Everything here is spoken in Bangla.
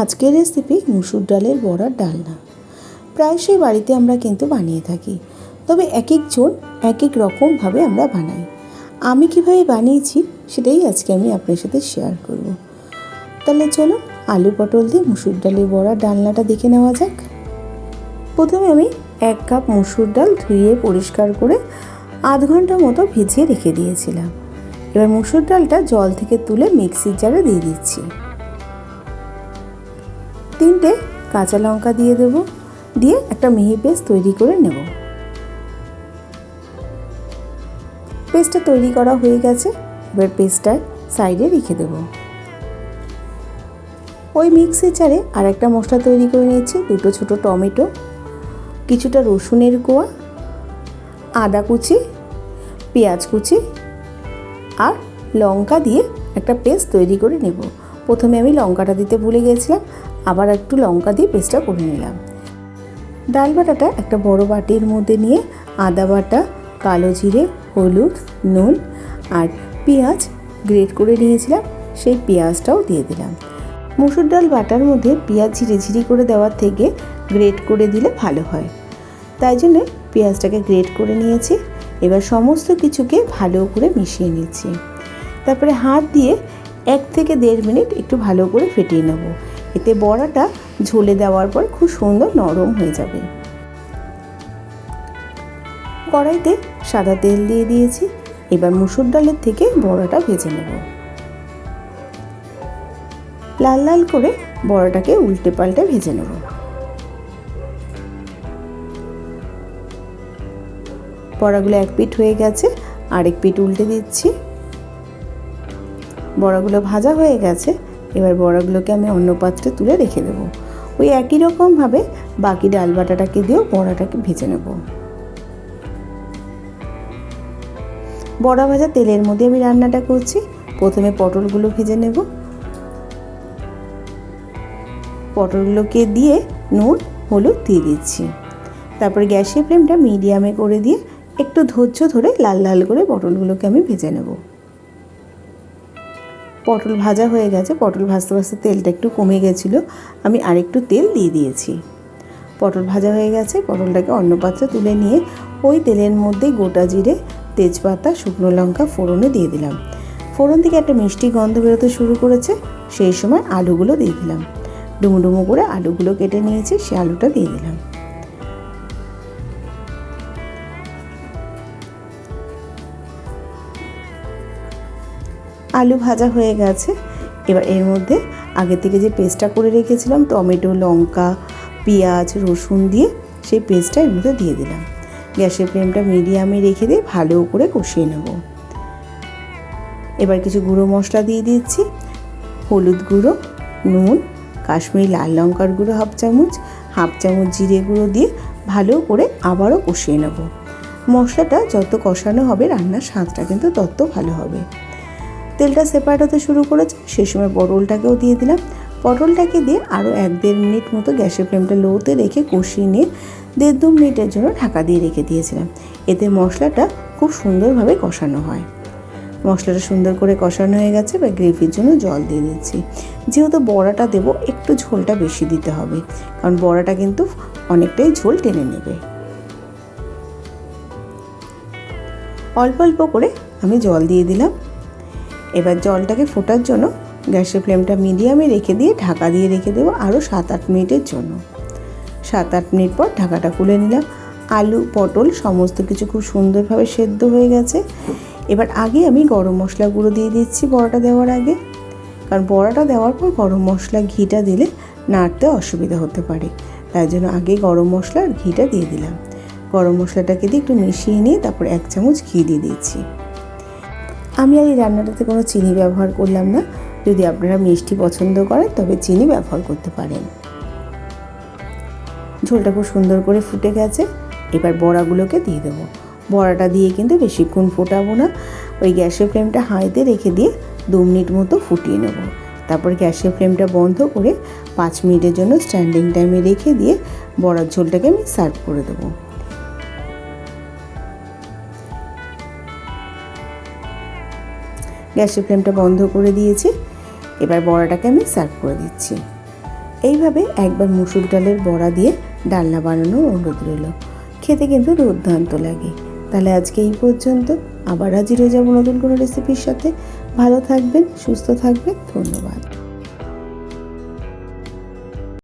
আজকের রেসিপি মুসুর ডালের বড়ার ডালনা প্রায়শই বাড়িতে আমরা কিন্তু বানিয়ে থাকি। তবে এক একজন এক এক রকমভাবে আমরা বানাই। আমি কীভাবে বানিয়েছি সেটাই আজকে আমি আপনার সাথে শেয়ার করব। তাহলে চলো আলু পটল দিয়ে মুসুর ডালের বড়ার ডালনাটা দেখে নেওয়া যাক। প্রথমে আমি এক কাপ মুসুর ডাল ধুয়ে পরিষ্কার করে আধ ঘণ্টা মতো ভিজিয়ে রেখে দিয়েছিলাম। এবার মুসুর ডালটা জল থেকে তুলে মিক্সির জারে দিয়ে দিচ্ছি। তিনটে কাঁচা লঙ্কা দিয়ে দেবো, দিয়ে একটা মিহি পেস্ট তৈরি করে নেব। পেস্টটা তৈরি করা হয়ে গেছে, এবার পেস্টটা সাইডে রেখে দেবো। ওই মিক্সি চারে আর একটা মশলা তৈরি করে নিয়েছি, দুটো ছোটো টমেটো, কিছুটা রসুনের কোয়া আদা কুচি, পেঁয়াজ কুচি আর লঙ্কা দিয়ে একটা পেস্ট তৈরি করে নেব। প্রথমে আমি লঙ্কাটা দিতে ভুলে গিয়েছিলাম আবার একটু লঙ্কা দিয়ে পেস্টটা করে নিলাম। ডাল বাটাটা একটা বড় বাটির মধ্যে নিয়ে আদা বাটা, কালো জিরে, হলুদ, নুন আর পেঁয়াজ গ্রেট করে নিয়েছিলাম। সেই পেঁয়াজটাও দিয়ে দিলাম। মুসুর ডাল বাটার মধ্যে পেঁয়াজ ঝিরিঝিরি করে দেওয়ার থেকে গ্রেট করে দিলে ভালো হয়। তাই জন্য পেঁয়াজটাকে গ্রেট করে নিয়েছি। এবার সমস্ত কিছুকে ভালো করে মিশিয়ে নিচ্ছি। তারপরে হাত দিয়ে এক থেকে দেড় মিনিট একটু ভালো করে ফেটিয়ে নেব। এতে বড়াটা ঝোলে দেওয়ার পর খুব সুন্দর নরম হয়ে যাবে। কড়াইতে সাদা তেল দিয়ে দিয়েছি। এবার মুসুর ডালের থেকে বড়াটা ভেজে নেব। লাল লাল করে বড়াটাকে উল্টে পাল্টে ভেজে নেব। বড়াগুলো এক পিঠ হয়ে গেছে। আরেক পিঠ উল্টে দিচ্ছি। বড়াগুলো ভাজা হয়ে গেছে, এবার বড়াগুলোকে আমি অন্য পাত্রে তুলে রেখে দেবো। ওই একই রকমভাবে বাকি ডাল বাটাটাকে দিয়েও বড়াটাকে ভেজে নেব। বড়া ভাজা তেলের মধ্যে আমি রান্নাটা করছি। প্রথমে পটলগুলো ভেজে নেব। পটলগুলোকে দিয়ে নুন, হলুদ দিয়ে দিচ্ছি। তারপরে গ্যাসের ফ্লেমটা মিডিয়ামে করে দিয়ে একটু ধৈর্য ধরে লাল লাল করে পটলগুলোকে আমি ভেজে নেব। পটল ভাজা হয়ে গেছে। পটল ভাজতে ভাজতে তেলটা একটু কমে গেছিল। আমি আরেকটু তেল দিয়ে দিয়েছি। পটল ভাজা হয়ে গেছে। পটলটাকে অন্য পাত্রে তুলে নিয়ে ওই তেলের মধ্যে গোটা জিরে, তেজপাতা, শুকনো লঙ্কা ফোড়নে দিয়ে দিলাম। ফোড়ন থেকে একটা মিষ্টি গন্ধ বেরোতে শুরু করেছে। সেই সময় আলুগুলো দিয়ে দিলাম। ডুমো ডুমো করে আলুগুলো কেটে নিয়েছি। সে আলুটা দিয়ে দিলাম। আলু ভাজা হয়ে গেছে। এবার এর মধ্যে আগে থেকে যে পেস্টটা করে রেখেছিলাম, টমেটো, লঙ্কা, পেঁয়াজ, রসুন দিয়ে সেই পেস্টটা এর মধ্যে দিয়ে দিলাম। গ্যাসের ফ্লেমটা মিডিয়ামে রেখে দিয়ে ভালো করে কষিয়ে নেব। এবার কিছু গুঁড়ো মশলা দিয়ে দিচ্ছি। হলুদ গুঁড়ো, নুন, কাশ্মীরি লাল লঙ্কার গুঁড়ো হাফ চামচ হাফ চামচ জিরে গুঁড়ো দিয়ে ভালো করে আবারও কষিয়ে নেব। মশলাটা যত কষানো হবে রান্নার স্বাদটা কিন্তু তত ভালো হবে। তেলটা সেপারেট হতে শুরু করেছে, সেই সময় পটলটাকেও দিয়ে দিলাম। পটলটাকে দিয়ে আরও এক দেড় মিনিট মতো গ্যাসের ফ্লেমটা লোতে রেখে কষিয়ে নিয়ে দেড় দু মিনিটের জন্য ঢাকা দিয়ে রেখে দিয়েছিলাম। এতে মশলাটা খুব সুন্দরভাবে কষানো হয়। মশলাটা সুন্দর করে কষানো হয়ে গেছে বা গ্রেভির জন্য জল দিয়ে দিচ্ছি। যেহেতু বড়াটা দেবো, একটু ঝোলটা বেশি দিতে হবে, কারণ বড়াটা কিন্তু অনেকটাই ঝোল টেনে নেবে। অল্প অল্প করে আমি জল দিয়ে দিলাম। এবার জলটাকে ফোটার জন্য গ্যাসের ফ্লেমটা মিডিয়ামে রেখে দিয়ে ঢাকা দিয়ে রেখে দেবো আরও সাত আট মিনিটের জন্য। সাত আট মিনিট পর ঢাকাটা খুলে নিলাম। আলু, পটল সমস্ত কিছু খুব সুন্দরভাবে সেদ্ধ হয়ে গেছে। এবার আগে আমি গরম মশলা গুঁড়ো দিয়ে দিচ্ছি বড়াটা দেওয়ার আগে। কারণ বড়াটা দেওয়ার পর গরম মশলা ঘিটা দিলে নাড়তে অসুবিধা হতে পারে। তাই জন্য আগে গরম মশলা আর ঘিটা দিয়ে দিলাম। গরম মশলাটাকে দিয়ে একটু মিশিয়ে নিয়ে তারপর এক চামচ ঘি দিয়ে দিচ্ছি। আমি আর এই রান্নাটাতে কোনো চিনি ব্যবহার করলাম না। যদি আপনারা মিষ্টি পছন্দ করেন, তবে চিনি ব্যবহার করতে পারেন। ঝোলটা খুব সুন্দর করে ফুটে গেছে। এবার বড়াগুলোকে দিয়ে দেবো। বড়াটা দিয়ে কিন্তু বেশিক্ষণ ফোটাবো না। ওই গ্যাসের ফ্লেমটা হাঁড়িতে রেখে দিয়ে দু মিনিট মতো ফুটিয়ে নেব। তারপর গ্যাসের ফ্লেমটা বন্ধ করে পাঁচ মিনিটের জন্য স্ট্যান্ডিং টাইমে রেখে দিয়ে বড়ার ঝোলটাকে আমি সার্ভ করে দেবো। গ্যাসের ফ্লেমটা বন্ধ করে দিয়েছি। এবার বড়াটাকে আমি সার্ভ করে দিচ্ছি। এইভাবে একবার মুসুর ডালের বড়া দিয়ে ডালনা বানানো অনুরোধ রইল। খেতে কিন্তু দুর্দান্ত লাগে। তাহলে আজকে এই পর্যন্ত। আবার হাজির হয়ে যাব নতুন কোনো রেসিপির সাথে। ভালো থাকবেন, সুস্থ থাকবেন। ধন্যবাদ।